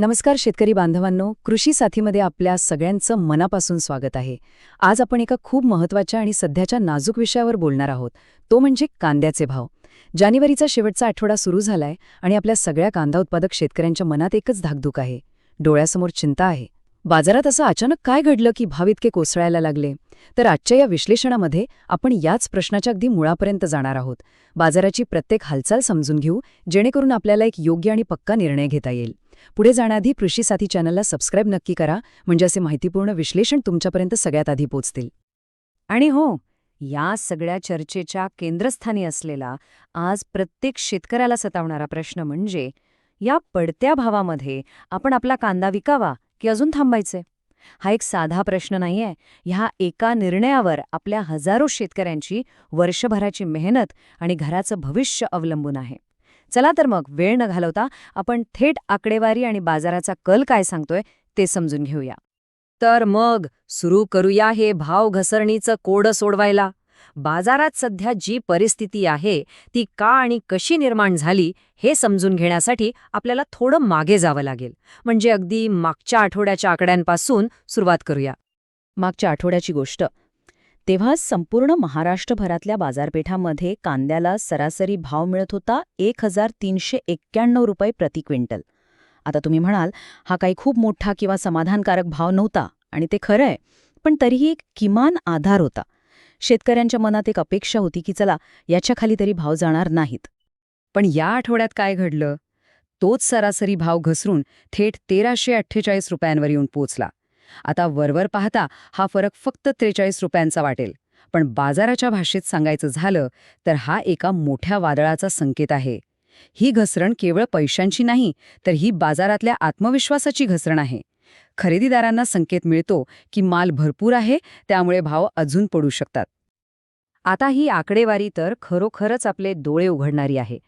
नमस्कार शेतकरी बांधवांनो कृषी साथीमध्ये आपल्या सगळ्यांचं मनापासून स्वागत आहे. आज आपण एका खूप महत्त्वाच्या आणि सध्याच्या नाजूक विषयावर बोलणार आहोत. तो म्हणजे कांद्याचे भाव. जानेवारीचा शेवटचा आठवडा सुरू झालाय आणि आपल्या सगळ्या कांदा उत्पादक शेतकऱ्यांच्या मनात एकच धाकधूक आहे. डोळ्यासमोर चिंता आहे. बाजारात असं अचानक काय घडलं की भाव इतके कोसळायला लागले? तर आजच्या या विश्लेषणामध्ये आपण याच प्रश्नाच्या अगदी मुळापर्यंत जाणार आहोत. बाजाराची प्रत्येक हालचाल समजून घेऊ जेणेकरून आपल्याला एक योग्य आणि पक्का निर्णय घेता येईल. पुढे जाण्याआधी कृषी साथी चॅनलला सबस्क्राईब नक्की करा म्हणजे असे माहितीपूर्ण विश्लेषण तुमच्यापर्यंत सगळ्यात आधी पोचतील. आणि हो या सगळ्या चर्चेच्या केंद्रस्थानी असलेला आज प्रत्येक शेतकऱ्याला सतावणारा प्रश्न म्हणजे या पडत्या भावामध्ये आपण आपला कांदा विकावा की अजून थांबायचे? हा एक साधा प्रश्न नाहीये. ह्या एका निर्णयावर आपल्या हजारो शेतकऱ्यांची वर्षभराची मेहनत आणि घराचं भविष्य अवलंबून आहे. चला तर मग वेळ न घालवता आपण थेट आकडेवारी आणि बाजाराचा कल काय सांगतोय ते समजून घेऊया. तर मग सुरू करूया हे भाव घसरणीचं कोडं सोडवायला. बाजारात सध्या जी परिस्थिती आहे ती का आणि कशी निर्माण झाली हे समजून घेण्यासाठी आपल्याला थोडं मागे जावं लागेल. म्हणजे अगदी मागच्या आठवड्याच्या आकड्यांपासून सुरुवात करूया. मागच्या आठवड्याची गोष्ट. तेव्हा संपूर्ण महाराष्ट्रभरातल्या बाजारपेठांमध्ये कांद्याला सरासरी भाव मिळत होता एक हजार तीनशे एक्क्याण्णव रुपये प्रति क्विंटल. आता तुम्ही म्हणाल हा काही खूप मोठा किंवा समाधानकारक भाव नव्हता आणि ते खरं आहे पण तरीही एक किमान आधार होता. शेतकऱ्यांच्या मनात एक अपेक्षा होती की चला याच्या खाली तरी भाव जाणार नाहीत. पण या आठवड्यात काय घडलं? तोच सरासरी भाव घसरून थेट तेराशे अठ्ठेचाळीस रुपयांवर येऊन पोचला. आता वरवर पाहता हा फरक फक्त त्रेचाळीस रुपयांचा वाटेल. पण बाजाराच्या भाषेत सांगायचं झालं तर हा एका मोठ्या वादळाचा संकेत आहे. ही घसरण केवळ पैशांची नाही तर ही बाजारातल्या आत्मविश्वासाची घसरण आहे. खरेदीदारांना संकेत मिळतो की माल भरपूर आहे त्यामुळे भाव अजून पडू शकतात. आता ही आकडेवारी तर खरोखरच आपले डोळे उघडणारी आहे.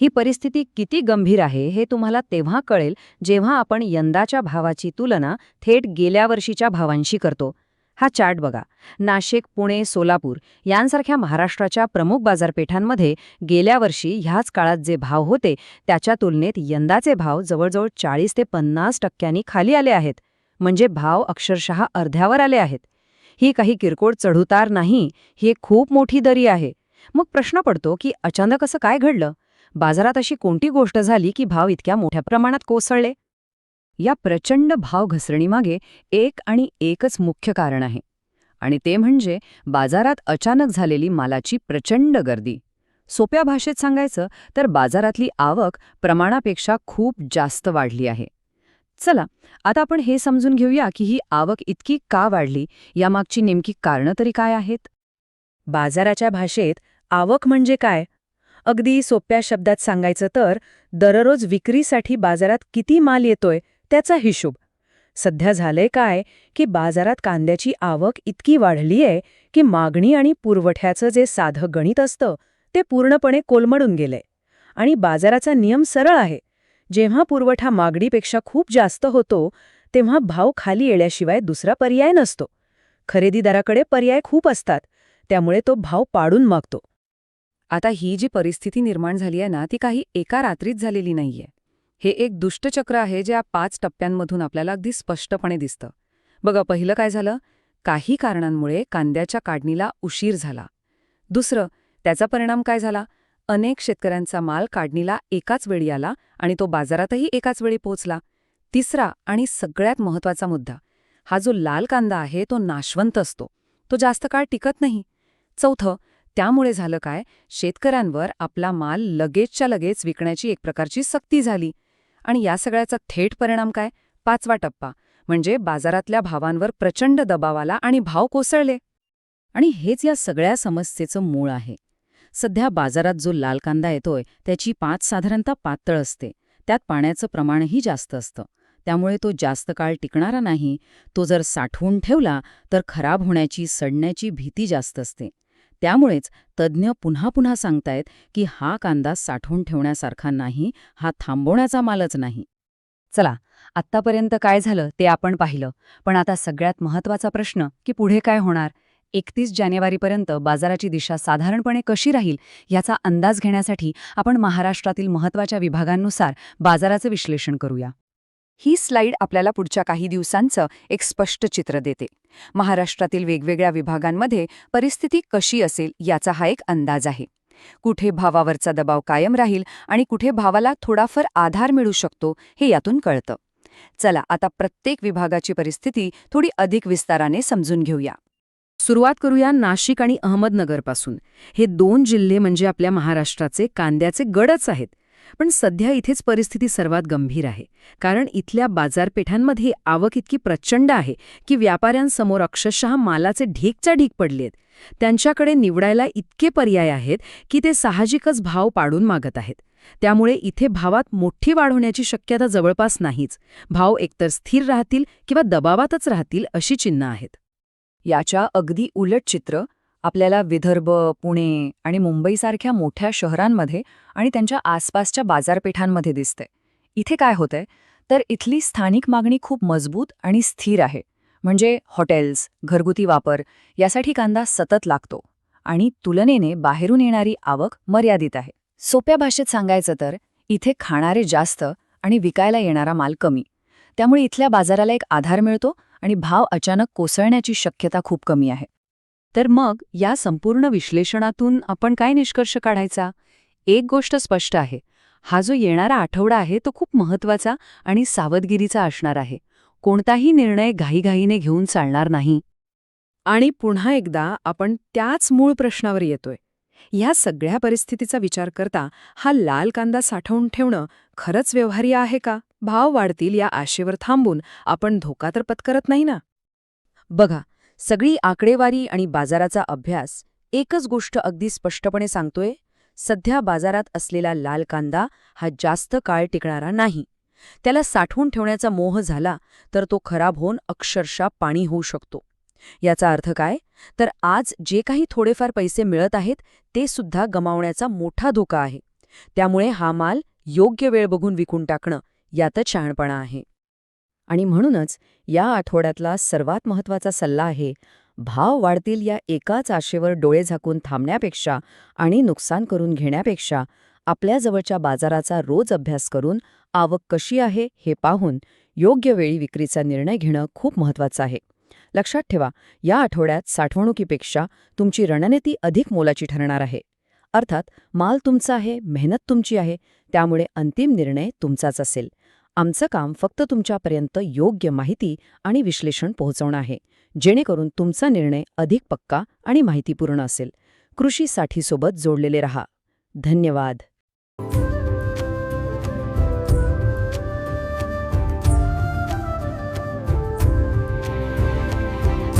ही परिस्थिती किती गंभीर आहे हे तुम्हाला तेव्हा कळेल जेव्हा आपण यंदाच्या भावाची तुलना थेट गेल्या वर्षीच्या भावांशी करतो. हा चार्ट बघा. नाशिक पुणे सोलापूर यांसारख्या महाराष्ट्राच्या प्रमुख बाजारपेठांमध्ये गेल्या वर्षी ह्याच काळात जे भाव होते त्याच्या तुलनेत यंदाचे भाव जवळजवळ चाळीस ते पन्नास टक्क्यांनी खाली आले आहेत. म्हणजे भाव अक्षरशः अर्ध्यावर आले आहेत. ही काही किरकोळ चढउतार नाही ही एक खूप मोठी दरी आहे. मग प्रश्न पडतो की अचानक असं काय घडलं? बाजारात अशी कोणती गोष्ट झाली की भाव इतक्या मोठ्या प्रमाणात कोसळले? या प्रचंड भाव घसरणीमागे एक आणि एकच मुख्य कारण आहे. आणि ते म्हणजे बाजारात अचानक झालेली मालाची प्रचंड गर्दी. सोप्या भाषेत सांगायचं तर बाजारातली आवक प्रमाणापेक्षा खूप जास्त वाढली आहे. चला आता आपण हे समजून घेऊया की ही आवक इतकी का वाढली यामागची नेमकी कारणं तरी काय आहेत? बाजाराच्या भाषेत आवक म्हणजे काय? अगदी सोप्या शब्दात सांगायचं तर दररोज विक्रीसाठी बाजारात किती माल येतोय त्याचा हिशोब. सध्या झालंय काय की बाजारात कांद्याची आवक इतकी वाढलीय की मागणी आणि पुरवठ्याचं जे साधं गणित असतं ते पूर्णपणे कोलमडून गेलंय. आणि बाजाराचा नियम सरळ आहे. जेव्हा पुरवठा मागणीपेक्षा खूप जास्त होतो तेव्हा भाव खाली येण्याशिवाय दुसरा पर्याय नसतो. खरेदीदाराकडे पर्याय खूप असतात त्यामुळे तो भाव पाडून मागतो. आता ही जी परिस्थिती निर्माण झाली आहे ना ती काही एका रात्रीत झालेली नाहीये. हे एक दुष्टचक्र आहे जे या पाच टप्प्यांमधून आपल्याला अगदी स्पष्टपणे दिसतं. बघा पहिलं काय झालं? काही कारणांमुळे कांद्याच्या काढणीला उशीर झाला. दुसरं त्याचा परिणाम काय झाला? अनेक शेतकऱ्यांचा माल काढणीला एकाच वेळी आला आणि तो बाजारातही एकाच वेळी पोहोचला. तिसरा आणि सगळ्यात महत्त्वाचा मुद्दा हा जो लाल कांदा आहे तो नाशवंत असतो. तो जास्त काळ टिकत नाही. चौथं त्यामुळे झालं काय? शेतकऱ्यांवर आपला माल लगेचच्या लगेच विकण्याची एक प्रकारची सक्ती झाली. आणि या सगळ्याचा थेट परिणाम काय? पाचवा टप्पा म्हणजे बाजारातल्या भावांवर प्रचंड दबाव आला आणि भाव कोसळले. आणि हेच या सगळ्या समस्येचं मूळ आहे. सध्या बाजारात जो लाल कांदा येतोय त्याची पाच साधारणतः पातळ असते. त्यात पाण्याचं प्रमाणही जास्त असतं. त्यामुळे तो जास्त काळ टिकणारा नाही. तो जर साठवून ठेवला तर खराब होण्याची सडण्याची भीती जास्त असते. त्यामुळेच तज्ज्ञ पुन्हा पुन्हा सांगतायत की हा कांदा साठवून ठेवण्यासारखा नाही हा थांबवण्याचा मालच नाही. चला आत्तापर्यंत काय झालं ते आपण पाहिलं पण आता सगळ्यात महत्त्वाचा प्रश्न की पुढे काय होणार? एकतीस जानेवारीपर्यंत बाजाराची दिशा साधारणपणे कशी राहील याचा अंदाज घेण्यासाठी आपण महाराष्ट्रातील महत्त्वाच्या विभागांनुसार बाजाराचं विश्लेषण करूया. ही स्लाईड आपल्याला पुढच्या काही दिवसांचं एक स्पष्ट चित्र देते. महाराष्ट्रातील वेगवेगळ्या विभागांमध्ये परिस्थिती कशी असेल याचा हा एक अंदाज आहे. कुठे भावावरचा दबाव कायम राहील आणि कुठे भावाला थोडाफार आधार मिळू शकतो हे यातून कळतं. चला आता प्रत्येक विभागाची परिस्थिती थोडी अधिक विस्ताराने समजून घेऊया. सुरुवात करूया नाशिक आणि अहमदनगरपासून. हे दोन जिल्हे म्हणजे आपल्या महाराष्ट्राचे कांद्याचे गडच आहेत. पण सध्या इथेच परिस्थिती सर्वात गंभीर आहे. कारण इथल्या बाजारपेठांमध्ये आवक इतकी प्रचंड आहे की व्यापाऱ्यांसमोर अक्षरशः मालाचे ढीकच्या ढीक पडलेत त्यांच्याकडे निवडायला इतके पर्याय आहेत की ते साहजिकच भाव पाडून मागत आहेत. त्यामुळे इथे भावात मोठी वाढ होण्याची शक्यता जवळपास नाहीच. भाव एकतर स्थिर राहतील किंवा दबावातच राहतील अशी चिन्ह आहेत. याच्या अगदी उलट चित्र आपल्याला विदर्भ पुणे आणि मुंबईसारख्या मोठ्या शहरांमध्ये आणि त्यांच्या आसपासच्या बाजारपेठांमध्ये दिसते इथे काय होतंय? तर इथली स्थानिक मागणी खूप मजबूत आणि स्थिर आहे. म्हणजे हॉटेल्स घरगुती वापर यासाठी कांदा सतत लागतो आणि तुलनेने बाहेरून येणारी आवक मर्यादित आहे. सोप्या भाषेत सांगायचं तर इथे खाणारे जास्त आणि विकायला येणारा माल कमी. त्यामुळे इथल्या बाजाराला एक आधार मिळतो आणि भाव अचानक कोसळण्याची शक्यता खूप कमी आहे. तर मग या संपूर्ण विश्लेषणातून आपण काय निष्कर्ष काढायचा? एक गोष्ट स्पष्ट आहे. हा जो येणारा आठवडा आहे तो खूप महत्त्वाचा आणि सावधगिरीचा असणार आहे. कोणताही निर्णय घाईघाईने घेऊन चालणार नाही. आणि पुन्हा एकदा आपण त्याच मूळ प्रश्नावर येतोय. ह्या सगळ्या परिस्थितीचा विचार करता हा लाल कांदा साठवून ठेवणं खरंच व्यवहार्य आहे का? भाव वाढतील या आशेवर थांबून आपण धोका तर पत्करत नाही ना? बघा सगळी आकडेवारी आणि बाजाराचा अभ्यास एकच गोष्ट अगदी स्पष्टपणे सांगतोय सध्या बाजारात असलेला लाल कांदा हा जास्त काळ टिकणारा नाही. त्याला साठवून ठेवण्याचा मोह झाला तर तो खराब होऊन अक्षरशः पाणी होऊ शकतो. याचा अर्थ काय? तर आज जे काही थोडेफार पैसे मिळत आहेत ते सुद्धा गमावण्याचा मोठा धोका आहे. त्यामुळे हा माल योग्य वेळ बघून विकून टाकणं यातच शहाणपणा आहे. आणि म्हणूनच या आठवड्यातला सर्वात महत्त्वाचा सल्ला आहे भाव वाढतील या एकाच आशेवर डोळे झाकून थांबण्यापेक्षा आणि नुकसान करून घेण्यापेक्षा आपल्या जवळच्या बाजाराचा रोज अभ्यास करून आवक कशी आहे हे पाहून योग्य वेळी विक्रीचा निर्णय घेणं खूप महत्त्वाचं आहे. लक्षात ठेवा या आठवड्यात साठवणुकीपेक्षा तुमची रणनीती अधिक मोलाची ठरणार आहे. अर्थात माल तुमचा आहे मेहनत तुमची आहे त्यामुळे अंतिम निर्णय तुमचाच असेल. आमचं काम फक्त तुमच्यापर्यंत योग्य माहिती आणि विश्लेषण पोहोचवणं आहे. जेणेकरून तुमचा निर्णय अधिक पक्का आणि माहितीपूर्ण असेल. कृषी साठीसोबत जोडलेले रहा. धन्यवाद.